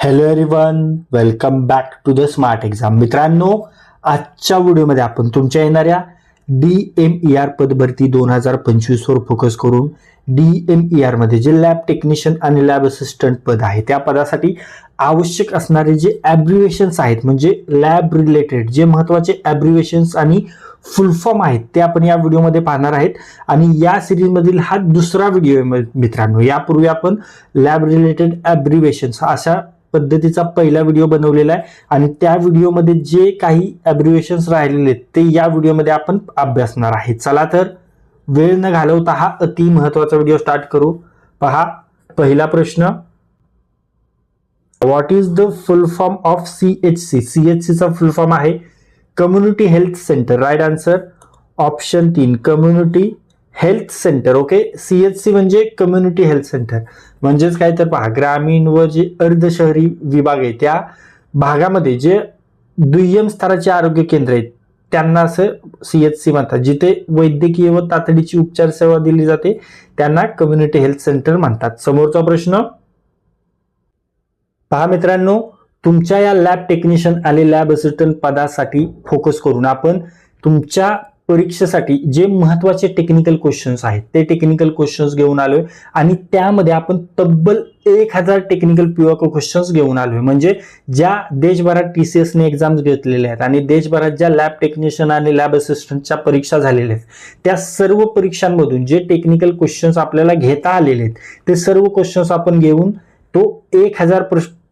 Hello everyone welcome back to the smart exam मित्रांनो आजच्या व्हिडिओमध्ये आपण तुमच्या येणाऱ्या डी एम ई आर पदभरती दोन हजार पंचवीसवर फोकस करून डी एम ई आरमध्ये जे लॅब टेक्निशियन आणि लॅब असिस्टंट पद आहे त्या पदासाठी आवश्यक असणारे जे ॲब्रिवेशन्स आहेत म्हणजे लॅब रिलेटेड जे महत्त्वाचे ॲब्रिवेशन्स आणि फुल फॉर्म आहेत ते आपण या व्हिडिओमध्ये पाहणार आहेत. आणि या सिरीजमधील हा दुसरा व्हिडिओ आहे मित्रांनो यापूर्वी आपण लॅब रिलेटेड ॲब्रिवेशन्स अशा पद्धतीचा पहिला व्हिडिओ बनवलेला आहे. आणि त्या व्हिडिओमध्ये जे काही ॲब्रिवेशन्स राहिलेले आहेत ते या व्हिडिओमध्ये आपण अभ्यासणार आहे. चला तर वेळ न घालवता हा अति महत्त्वाचा व्हिडिओ स्टार्ट करू. पहा पहिला प्रश्न. What is the full form of C H C C H सीचा फुल फॉर्म आहे community health centre right answer option तीन. Community health centre okay C H C म्हणजे कम्युनिटी हेल्थ सेंटर म्हणजेच काय तर पहा ग्रामीण व जे अर्धशहरी विभाग आहे त्या भागामध्ये जे दुय्यम स्तराचे आरोग्य केंद्र आहेत त्यांना असं सी एच सी म्हणतात. जिथे वैद्यकीय व तातडीची उपचार सेवा दिली जाते त्यांना कम्युनिटी हेल्थ सेंटर म्हणतात. समोरचा प्रश्न? पहा मित्रांनो तुमच्या या लॅब टेक्निशियन आणि लॅब असिस्टंट पदासाठी फोकस करून आपण तुमच्या परीक्षेसाठी जे महत्त्वाचे टेक्निकल क्वेश्चन्स आहेत ते टेक्निकल क्वेश्चन्स घेऊन आलोय. आणि त्यामध्ये आपण तब्बल एक हजार टेक्निकल पीओ क्वेश्चन्स घेऊन आलोय. म्हणजे ज्या देशभरात टी सी एसने एक्झाम्स घेतलेल्या आहेत आणि देशभरात ज्या लॅब टेक्निशियन आणि लॅब असिस्टंटच्या परीक्षा झालेल्या आहेत त्या सर्व परीक्षांमधून जे टेक्निकल क्वेश्चन्स आपल्याला घेता आलेले आहेत ते सर्व क्वेश्चन्स आपण घेऊन तो एक हजार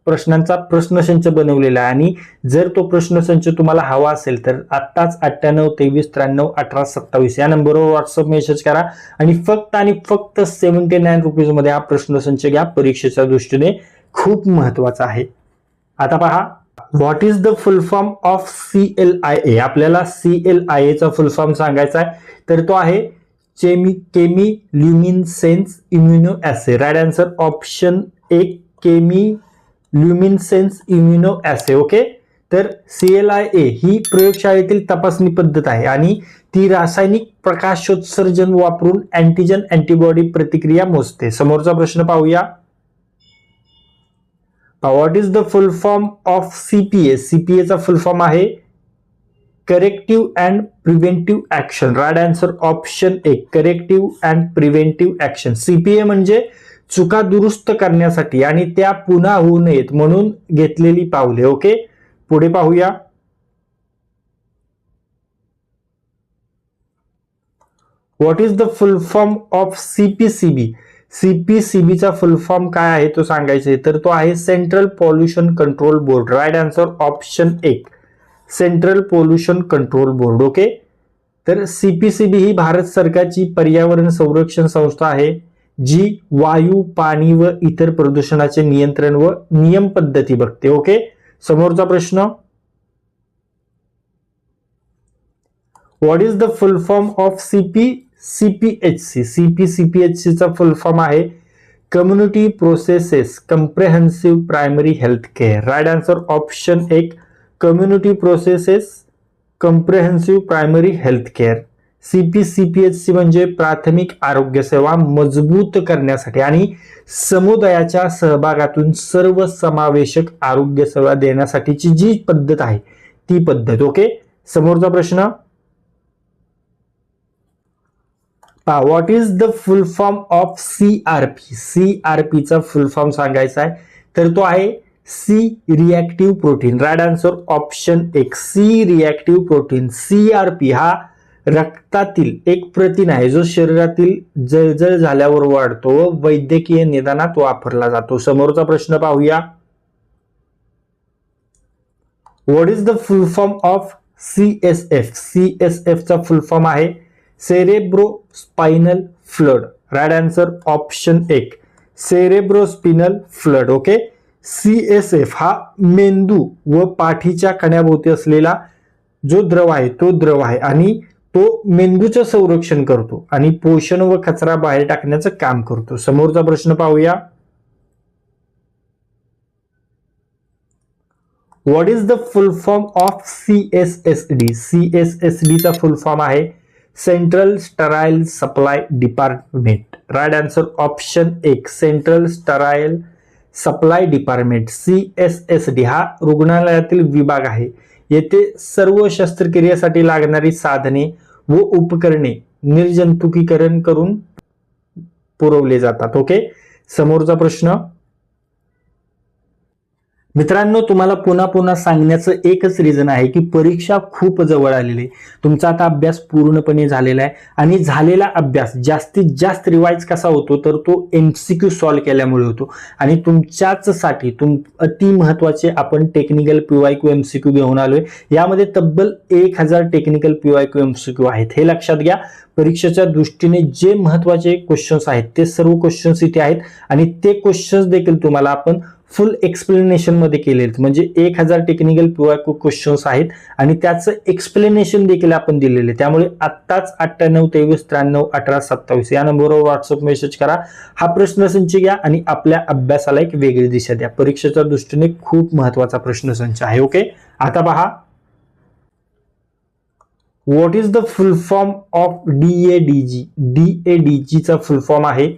प्रश्नांचा प्रश्नसंच बनवलेला आहे. आणि जर तो प्रश्नसंच तुम्हाला हवा असेल तर आत्ताच अठ्ठ्याण्णव तेवीस त्र्याण्णव अठरा सत्तावीस या नंबरवर व्हॉट्सअप मेसेज करा. आणि फक्त आणि फक्त सेव्हन्टी नाईन रुपीजमध्ये हा प्रश्नसंच घ्या. परीक्षेच्या दृष्टीने खूप महत्त्वाचा आहे. आता पहा what is the full form of C L I A आपल्याला सी एल आय एचा फुल फॉर्म सांगायचा आहे. तर तो आहे chemi chemiluminescence immunoassay right answer option एक chemiluminescence immunoassay okay तर सी एल आय ए ही प्रयोगशाळेतील तपासणी पद्धत आहे आणि ती रासायनिक प्रकाशोत्सर्जन वापरून अँटीजन अँटीबॉडी प्रतिक्रिया मोजते. समोरचा प्रश्न पाहूया. What is the full form of CPA सीपीएचा full form आहे corrective and preventive action right answer option A corrective and preventive action CPA म्हणजे चुका दुरुस्त करण्यासाठी आणि त्या पुन्हा होऊ नयेत म्हणून घेतलेली पावले ओके? पुढे पाहूया. What is the full form of CPCB सीपीसीबीचा full form काय आहे तो सांगायचा आहे. तर तो आहे central pollution control board right answer option एक. Central pollution control board okay? तर सीपीसीबी ही भारत सरकारची पर्यावरण संरक्षण संस्था आहे. जी वायू पाणी व इतर प्रदूषणाचे नियंत्रण व नियम पद्धती बघते. ओके समोरचा प्रश्न. What is the full form of CP CPHC CP CPHC चा फुल फॉर्म आहे community processes comprehensive primary health care right answer option एक community processes comprehensive primary health care CPCPHC म्हणजे प्राथमिक आरोग्य सेवा मजबूत करण्यासाठी आणि समुदायाच्या सहभागातून सर्व समावेशक आरोग्य सेवा देण्यासाठीची जी पद्धत आहे ती पद्धत ओके? समोरचा प्रश्न. What is the full form of C R P C R पीचा फुल फॉर्म सांगायचा आहे तर तो आहे C reactive protein right answer option एक. C reactive protein C R P हा रक्तातील एक प्रथिन आहे जो शरीरातील जळजळ झाल्यावर वाढतो व वैद्यकीय निदानात वापरला जातो. समोरचा प्रश्न पाहूया. What is the full form of C S F C S F चा फुल फॉर्म आहे cerebrospinal fluid right answer option एक. Cerebrospinal fluid okay C S F हा मेंदू व पाठीच्या कण्याभोवती असलेला जो द्रव आहे तो द्रव आहे. आणि तो मेंदूचं संरक्षण करतो आणि पोषण व कचरा बाहेर टाकण्याचं काम करतो. समोरचा प्रश्न पाहूया. What is the full form of C S S D C S S डीचा फुल फॉर्म आहे central sterile supply department right answer option एक central sterile supply department C S S D हा रुग्णालयातील विभाग आहे. येथे सर्व शस्त्रक्रियेसाठी लागणारी साधने व उपकरणे निर्जंतुकीकरण करून पुरवले जातात. ओके समोरचा प्रश्न मित्रांनो तुम्हाला पुन्हा पुन्हा सांगण्याचं एकच रिझन आहे की परीक्षा खूप जवळ आलेली आहे. तुमचा आता अभ्यास पूर्णपणे झालेला आहे आणि झालेला अभ्यास जास्तीत जास्त रिवाईज कसा होतो तर तो एमसीक्यू सॉल्व्ह केल्यामुळे होतो. आणि तुमच्याच साठी तुम अति महत्त्वाचे आपण टेक्निकल पीवायक्यू एमसीक्यू घेऊन आलोय. यामध्ये तब्बल एक हजार टेक्निकल पीवायक्यू एमसीक्यू आहेत. हे लक्षात घ्या. परीक्षेच्या दृष्टीने जे महत्त्वाचे क्वेश्चन्स आहेत ते सर्व क्वेश्चन्स इथे आहेत. आणि ते क्वेश्चन्स देखील तुम्हाला आपण फुल एक्सप्लेनेशनमध्ये केले आहेत. म्हणजे एक हजार टेक्निकल पीवायक्यू क्वेश्चन्स आहेत आणि त्याचं एक्सप्लेनेशन देखील आपण दिलेले. आहे. त्यामुळे आत्ताच अठ्ठ्याण्णव तेवीस त्र्याण्णव अठरा सत्तावीस या नंबरवर व्हॉट्सअप मेसेज करा. हा प्रश्नसंच घ्या आणि आपल्या अभ्यासाला एक वेगळी दिशा द्या. परीक्षेच्या दृष्टीने खूप महत्त्वाचा प्रश्नसंच आहे ओके आता पहा. What is the full form of D A DG D A DG चा फुल फॉर्म आहे.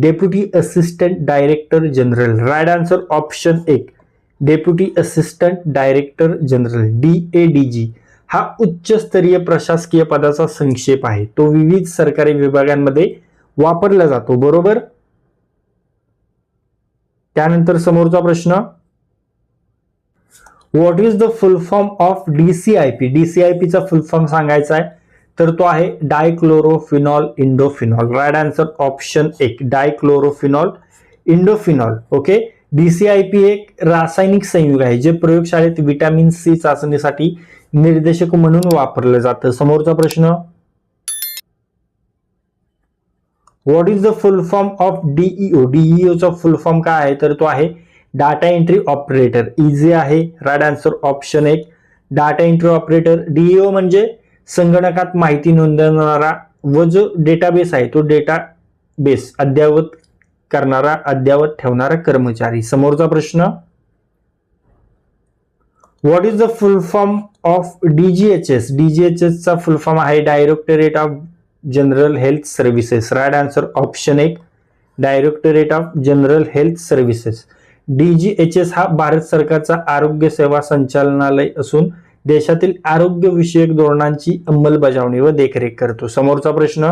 Deputy assistant director general right answer option एक deputy assistant director general D A D G हा उच्चस्तरीय प्रशासकीय पदाचा संक्षेप आहे. तो विविध सरकारी विभागांमध्ये वापरला जातो. बरोबर? त्यानंतर समोरचा प्रश्न. What is the full form of DCIP डीसीआयपीचा full form सांगायचा आहे. तर तो आहे dichlorophenol indophenol. Right answer option एक डायक्लोरोफिनॉल इंडोफिनॉल. ओके डीसीआयपी एक रासायनिक संयुग आहे जे प्रयोगशाळेत विटॅमिन सी चाचणीसाठी निर्देशक म्हणून वापरलं जातं. समोरचा प्रश्न. What is the full form of DEO डीईओचा full form काय आहे? तर तो आहे डाटा एंट्री ऑपरेटर इझी आहे. राईट आन्सर ऑप्शन एक डाटा एंट्री ऑपरेटर डीईओ म्हणजे संगणकात माहिती नोंदवणारा व जो डेटाबेस आहे तो डेटा बेस अद्ययावत करणारा अद्ययावत ठेवणारा कर्मचारी. समोरचा प्रश्न what is the full form of DGHS DGHS चा फुल फॉर्म आहे directorate of general health services right answer option एक directorate of general health services DGHS हा भारत सरकारचा आरोग्य सेवा संचालनालय असून देशातील आरोग्य विषयक धोरणांची अंमलबजावणी व देखरेख करतो. समोरचा प्रश्न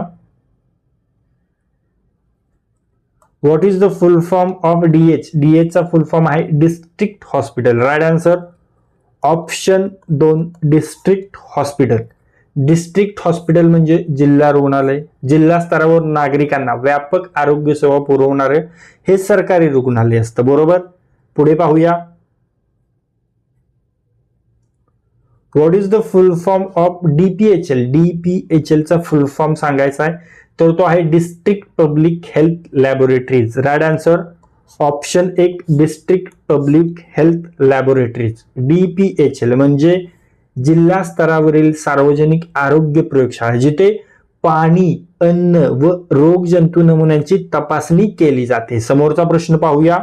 what is the full form of DH डीएचचा full form आहे district hospital right answer option दोन डिस्ट्रिक्ट हॉस्पिटल डिस्ट्रिक्ट हॉस्पिटल म्हणजे जिल्हा रुग्णालय. जिल्हा स्तरावर नागरिकांना व्यापक आरोग्य सेवा पुरवणारे हे सरकारी रुग्णालय असतं. बरोबर? पुढे पाहूया. What is the full form of DPHL DPHL चा फुल फॉर्म सांगायचा आहे. तर तो आहे district public health laboratories right answer option एक district public health laboratories DPHL म्हणजे जिल्हा स्तरावरील सार्वजनिक आरोग्य प्रयोगशाळा जिथे पाणी अन्न व रोगजंतू नमुन्यांची तपासणी केली जाते. समोरचा प्रश्न पाहूया.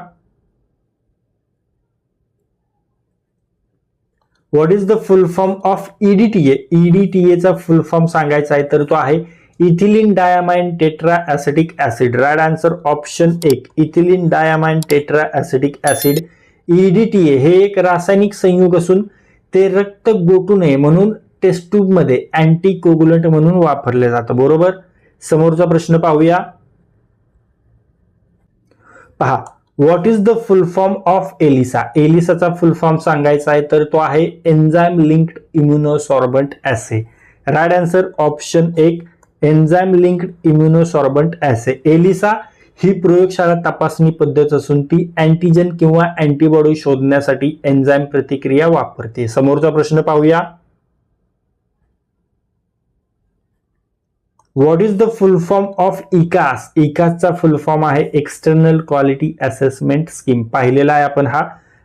What is the full form of EDTA ईडीटीएचा full form सांगायचा आहे तर तो आहे ethylene diamine tetra acetic acid right answer option एक ethylene diamine tetra acetic acid EDTA हे एक रासायनिक संयुग असून ते रक्त गोटू नये म्हणून टेस्ट ट्यूबमध्ये अँटी कोगुलंट म्हणून वापरले जातं. बरोबर? समोरचा प्रश्न पाहूया. पहा what is the full form of ELISA एलिसाचा full form सांगायचा आहे तर तो आहे enzyme linked immunosorbent assay right answer option एक enzyme linked immunosorbent assay ELISA ही प्रयोगशाळा तपासणी पद्धत असून ती अँटीजन किंवा अँटीबॉडी शोधण्यासाठी एन्झाईम प्रतिक्रिया वापरते. समोरचा प्रश्न पाहूया. What is the full form of EQAS इकासचा full form आहे एक्सटर्नल क्वालिटी असेसमेंट स्कीम पाहिलेला आहे आपण हा.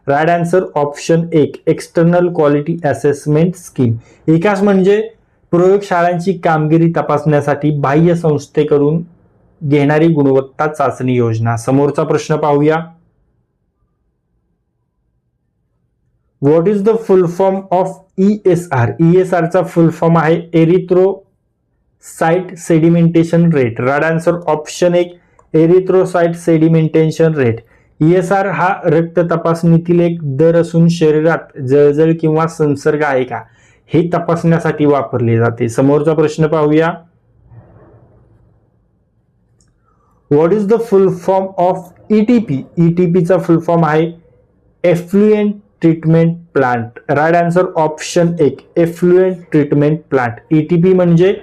राईट आन्सर ऑप्शन एक external quality assessment scheme EQAS म्हणजे प्रयोगशाळांची कामगिरी तपासण्यासाठी बाह्य संस्थेकडून घेणारी गुणवत्ता चाचणी योजना. समोरचा प्रश्न पाहूया. What is the full form of E S R E S आरचा full form आहे एरिथ्रो साइट सेडिमेंटेशन रेट. राड आन्सर ऑप्शन एक एरिथ्रोसाइट सेडिमेंटेशन रेट ईएसआर हा रक्त तपासणीतील एक दर असून शरीरात जळजळ किंवा संसर्ग आहे का? हे तपासण्यासाठी वापरले जाते. समोरचा प्रश्न पाहूया. What is the full form of ETP ईटीपीचा full form आहे effluent treatment plant right answer option एक एफ्लुएंट ट्रीटमेंट प्लांट ईटीपी म्हणजे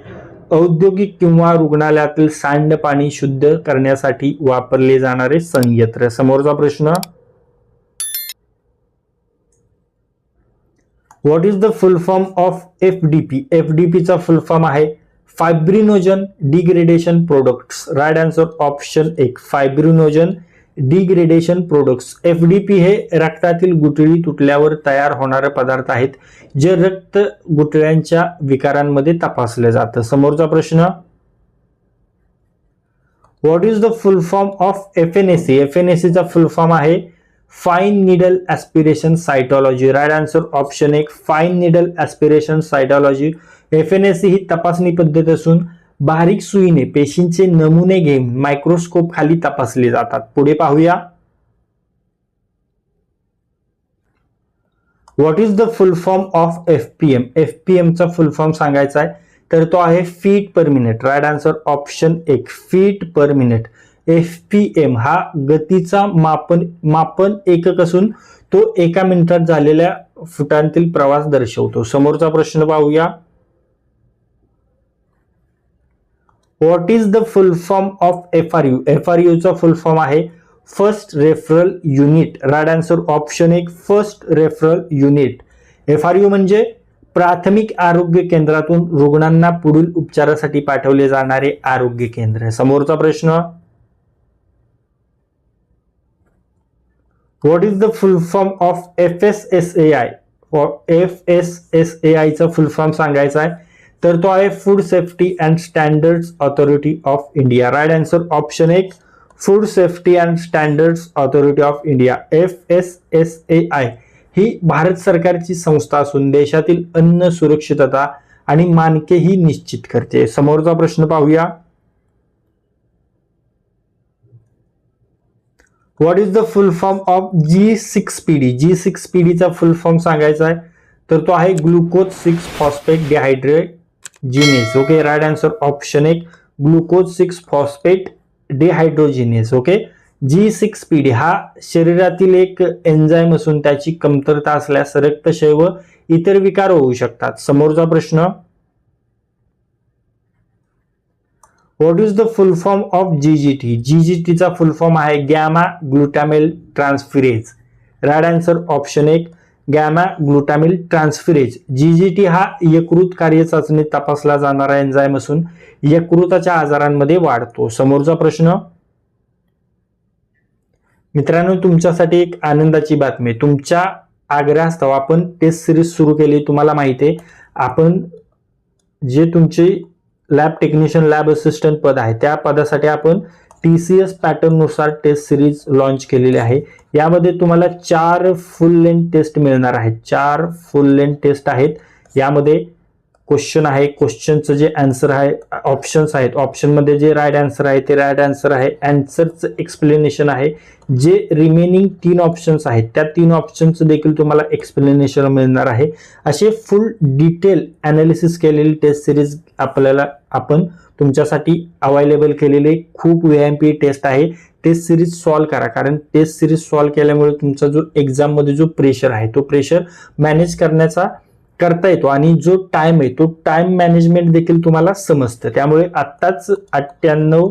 औद्योगिक किंवा रुग्णालयातील सांडपाणी शुद्ध करण्यासाठी वापरले जाणारे संयंत्र. समोरचा प्रश्न. What is the full form of F D P F D पीचा फुल फॉर्म आहे fibrinogen degradation products right answer option एक. Fibrinogen degradation products. F D P हे रक्तातील गुठळी तुटल्यावर तयार होणारे पदार्थ आहेत जे रक्त गुठळ्यांच्या विकारांमध्ये तपासले जातं. समोरचा प्रश्न what is the full form of F N S F N S full form आहे fine needle aspiration cytology right answer option एक fine needle aspiration cytology F N S ही तपासणी पद्धत असून बारीक सुईने पेशींचे नमुने घेऊन मायक्रोस्कोप खाली तपासले जातात. पुढे पाहूया. What is the full form of F P M F P एमचा full form सांगायचा आहे तर तो आहे feet per minute right answer option एक feet per minute F P M हा गतीचा मापन मापन एकक असून तो एका मिनिटात झालेल्या फुटांतील प्रवास दर्शवतो. समोरचा प्रश्न पाहूया. What is the full form of F R U F R यूचा full form आहे first referral unit right answer option एक first referral unit F R U म्हणजे प्राथमिक आरोग्य केंद्रातून रुग्णांना पुढील उपचारासाठी पाठवले जाणारे आरोग्य केंद्र समोरचा प्रश्न. What is the full form of F S S A I F S S A आयचा फुल फॉर्म सांगायचा आहे. तर तो आहे food safety and standards authority of India right answer option एक food safety and standards authority of India F S S A I ही भारत सरकारची संस्था असून देशातील अन्न सुरक्षितता आणि मानके ही निश्चित करते. समोरचा प्रश्न पाहूया. What is the full form of G six P D G six P डीचा फुल फॉर्म सांगायचा आहे. तर तो आहे glucose six phosphate dehydrogenase okay right answer option एक glucose six phosphate dehydrogenase okay G six P D हा शरीरातील एक एन्झाईम असून त्याची कमतरता असल्यास रक्तक्षय व इतर विकार होऊ शकतात. समोरचा प्रश्न what is the full form of GGT जीजीटीचा full form आहे gamma glutamyl transferase right answer option एक गॅमा ग्लुटामिल ट्रान्सफिरेज. जीजीटी हा यकृत कार्य चाचणीत तपासला जाणारा एन्झाईम असून यकृताच्या आजारांमध्ये वाढतो. समोरचा प्रश्न? मित्रांनो तुमच्यासाठी एक आनंदाची बातमी. तुमच्या आग्रहास्तव आपण टेस्ट सिरीज सुरू केली. तुम्हाला माहिती आहे आपण जे तुमचे लॅब टेक्निशियन लॅब असिस्टंट पद आहे त्या पदासाठी आपण टी सी एस पॅटर्ननुसार टेस्ट सिरीज लॉन्च केलेली आहे. यामध्ये तुम्हाला चार फुल लेंथ टेस्ट मिळणार आहेत. चार फुल लेंथ टेस्ट आहेत. यामध्ये क्वेश्चन आहे. क्वेश्चनचं जे आन्सर आहे ऑप्शन्स आहेत. ऑप्शनमध्ये जे राईट आन्सर आहे ते राईट आन्सर आहे. आन्सरचं एक्सप्लेनेशन आहे. जे रिमेनिंग तीन ऑप्शन्स आहेत त्या तीन ऑप्शनचं देखील तुम्हाला एक्सप्लेनेशन मिळणार आहे. असे फुल डिटेल अनालिसिस केलेली टेस्ट सिरीज आपल्याला आपण तुमच्यासाठी अवेलेबल केलेले खूप व्ही एम पी टेस्ट आहे. टेस्ट सिरीज सॉल्व करा. कारण टेस्ट सिरीज सॉल्व केल्यामुळे तुमचा जो एक्झाममध्ये जो प्रेशर आहे तो प्रेशर मॅनेज करण्याचा करता येतो आणि जो टाइम आहे तो टाइम मॅनेजमेंट देखील तुम्हाला समजतं. त्यामुळे आत्ताच अठ्ठ्याण्णव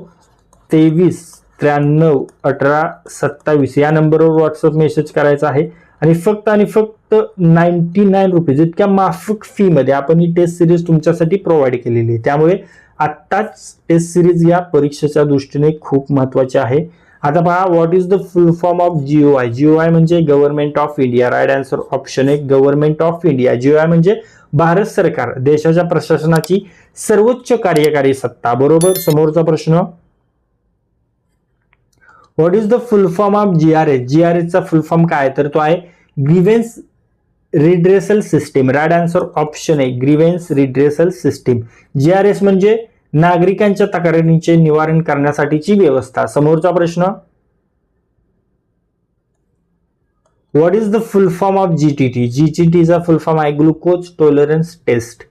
तेवीस त्र्याण्णव अठरा सत्तावीस या नंबरवर व्हॉट्सअप मेसेज करायचा आहे. आणि फक्त आणि फक्त नाईन्टी नाईन रुपीज इतक्या माफक फीमध्ये आपण ही टेस्ट सिरीज तुमच्यासाठी प्रोव्हाइड केलेली आहे. त्यामुळे आत्ताच टेस्ट सिरीज या परीक्षेच्या दृष्टीने खूप महत्वाची आहे. आता पहा what is the full form of G O I G O I म्हणजे government of India right answer option एक government of India G O I म्हणजे भारत सरकार देशाच्या प्रशासनाची सर्वोच्च कार्यकारी सत्ता. बरोबर? समोरचा प्रश्न. What is the full form of G R S G R एसचा full form काय? तर तो आहे grievance redressal system right answer option आहे grievance redressal system. G R S म्हणजे नागरिकांच्या तक्रारींचे निवारण करण्यासाठीची व्यवस्था. समोरचा प्रश्न what is the full form of G T T जीटीटीचा full form आहे glucose tolerance test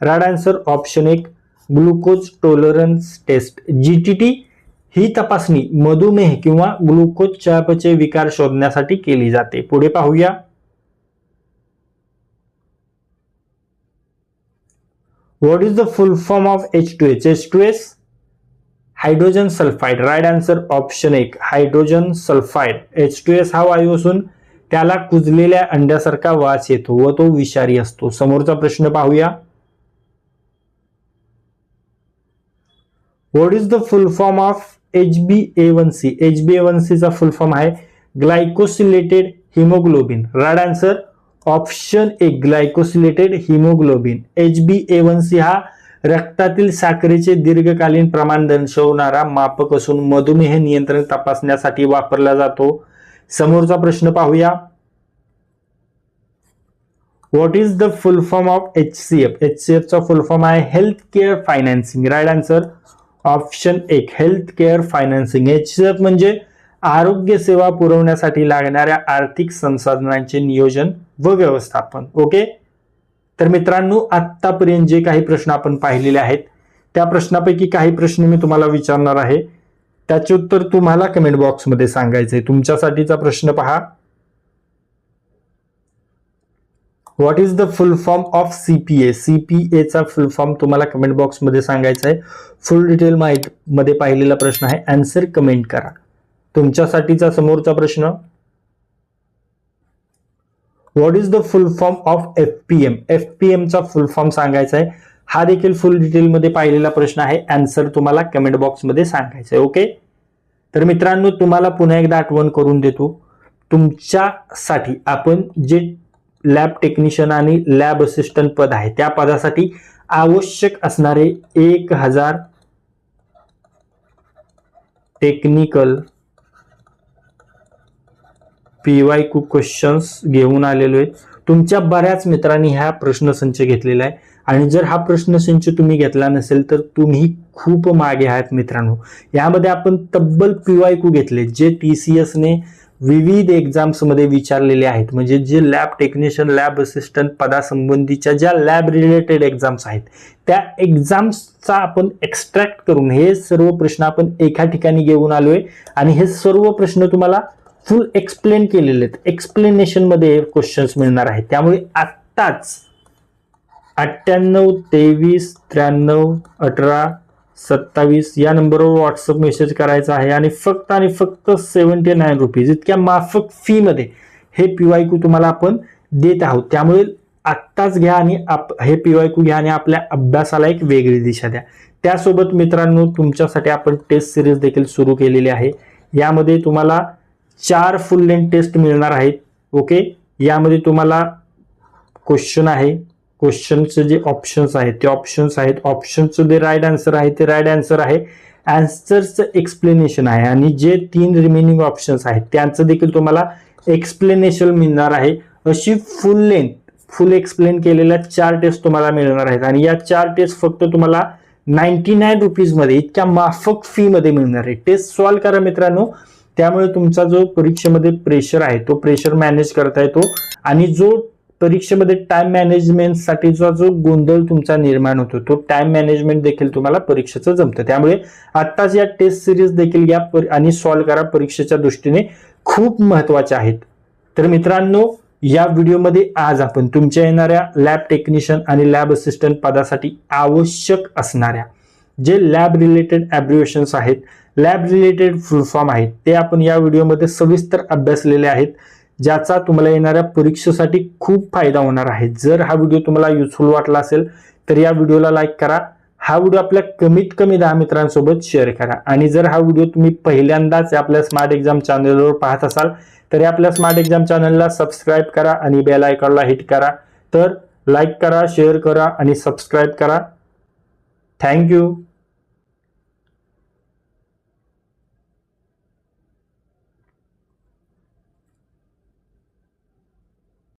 right answer option एक glucose tolerance test G T T ही तपासणी मधुमेह किंवा ग्लुकोज चयापचय विकार शोधण्यासाठी केली जाते. पुढे पाहूया. What is the full form of H two H H two S hydrogen sulphide right answer option एक hydrogen sulphide H two S हा वायू असून? त्याला कुजलेल्या अंड्यासारखा वास येतो व तो विषारी असतो. समोरचा प्रश्न पाहूया. What is the full form of H B A one C H B A one सीचा फुल फॉर्म आहे glycosylated haemoglobin right answer option एक glycosylated haemoglobin. H B A one C हा रक्तातील साखरेचे दीर्घकालीन प्रमाण दर्शवणारा मापक असून मधुमेह नियंत्रण तपासण्यासाठी वापरला जातो. समोरचा प्रश्न पाहूया. What is the full form of H C F H C F चा फुल फॉर्म आहे health care financing right answer option एक health care financing H C F म्हणजे आरोग्य सेवा पुरवण्यासाठी लागणाऱ्या आर्थिक संसाधनांचे नियोजन. व व्यवस्थापन. ओके तर मित्रांनो आत्तापर्यंत जे काही प्रश्न आपण पाहिलेले आहेत त्या प्रश्नापैकी काही प्रश्न मी तुम्हाला विचारणार आहे. त्याचे उत्तर तुम्हाला कमेंट बॉक्समध्ये सांगायचे तुमच्यासाठीचा प्रश्न पहा. What is the full form of CPA CPA चा फुल फॉर्म तुम्हाला कमेंट बॉक्समध्ये सांगायचा आहे फुल डिटेल माहिती मध्ये पाहिलेला प्रश्न आहे. आन्सर कमेंट करा. तुमच्यासाठीचा समोरचा प्रश्न. What is the full form of F P M F P एमचा full form सांगायचा आहे. हा देखील फुल डिटेलमध्ये पाहिलेला प्रश्न आहे. अँसर तुम्हाला कमेंट बॉक्समध्ये सांगायचं आहे. ओके तर मित्रांनो तुम्हाला पुन्हा एकदा आठवण करून देतो. तुमच्यासाठी आपण जे लॅब टेक्निशियन आणि लॅब असिस्टंट पद आहे त्या पदासाठी आवश्यक असणारे एक हजार technical P Y Q questions घेऊन आलेलो आहेत तुमच्या बऱ्याच मित्रांनी ह्या प्रश्नसंच घेतलेला आहे. आणि जर हा प्रश्नसंच तुम्ही घेतला नसेल तर तुम्ही खूप मागे आहात मित्रांनो. यामध्ये आपण तब्बल पी वाय कू घेतले जे टी सी एसने विविध एक्झाम्समध्ये विचारलेले आहेत. म्हणजे जे लॅब टेक्निशियन लॅब असिस्टंट पदासंबंधीच्या ज्या लॅब रिलेटेड एक्झाम्स आहेत त्या एक्झाम्सचा आपण एक्स्ट्रॅक्ट करून हे सर्व प्रश्न आपण एका ठिकाणी घेऊन आलो आहे आणि हे सर्व प्रश्न तुम्हाला फुल एक्सप्लेन केलेले आहेत. एक्सप्लेनेशनमध्ये क्वेश्चन्स मिळणार आहेत. त्यामुळे आत्ताच अठ्ठ्याण्णव तेवीस त्र्याण्णव अठरा सत्तावीस या नंबरवर व्हॉट्सअप मेसेज करायचा आहे. आणि फक्त आणि फक्त सेवन्टी नाईन रुपीज इतक्या माफक फीमध्ये हे हे पीवाय क्यू तुम्हाला आपण देत आहोत. त्यामुळे आत्ताच घ्या आणि आप हे पीवाय क्यू घ्या आणि आपल्या अभ्यासाला एक वेगळी दिशा द्या. त्यासोबत मित्रांनो तुमच्यासाठी आपण टेस्ट सिरीज देखील सुरू केलेली आहे. यामध्ये तुम्हाला चार फुल लेंथ टेस्ट मिळणार आहेत. ओके यामध्ये तुम्हाला क्वेश्चन आहे. क्वेश्चनचे जे ऑप्शन्स आहेत ते ऑप्शन्स आहेत. ऑप्शनचं जे राईट आन्सर आहे ते राईट आन्सर आहे. आन्सरचं एक्सप्लेनेशन आहे. आणि जे तीन रिमेनिंग ऑप्शन्स आहेत त्यांचं देखील तुम्हाला एक्सप्लेनेशन मिळणार आहे. अशी फुल लेंथ फुल एक्सप्लेन केलेल्या चार टेस्ट तुम्हाला मिळणार आहेत. आणि या चार टेस्ट फक्त तुम्हाला नाईन्टी नाईन रुपीजमध्ये इतक्या माफक फीमध्ये मिळणार आहे. टेस्ट सॉल्व करा मित्रांनो. त्यामुळे तुमचा जो परीक्षेमध्ये प्रेशर आहे तो प्रेशर मॅनेज करता येतो आणि जो परीक्षेमध्ये टाइम मॅनेजमेंटसाठीचा जो गोंधळ तुमचा निर्माण होतो तो टाइम मॅनेजमेंट देखील तुम्हाला परीक्षेचं जमतं. त्यामुळे आत्ताच या टेस्ट सिरीज देखील या आणि सॉल्व करा परीक्षेच्या दृष्टीने खूप महत्त्वाच्या आहेत. तर मित्रांनो या व्हिडिओमध्ये आज आपण तुमच्या येणाऱ्या लॅब टेक्निशियन आणि लॅब असिस्टंट पदासाठी आवश्यक असणाऱ्या जे लॅब रिलेटेड ॲब्रिवेशन्स आहेत लॅब रिलेटेड फुल फॉर्म आहेत. ते आपण या व्हिडिओमध्ये सविस्तर अभ्यासलेले आहेत. ज्याचा तुम्हाला येणाऱ्या परीक्षेसाठी खूप फायदा होणार आहे. जर हा व्हिडिओ तुम्हाला युजफुल वाटला असेल तर या व्हिडिओला लाईक करा. हा व्हिडिओ आपल्या कमीत कमी दहा मित्रांसोबत शेअर करा. आणि जर हा व्हिडिओ तुम्ही पहिल्यांदाच आपल्या स्मार्ट एक्झाम चॅनलवर पाहत असाल तर आपल्या स्मार्ट एक्झाम चॅनलला सबस्क्राईब करा आणि बेल आयकॉनला हिट करा. तर लाईक करा शेअर करा आणि सबस्क्राईब करा. थँक्यू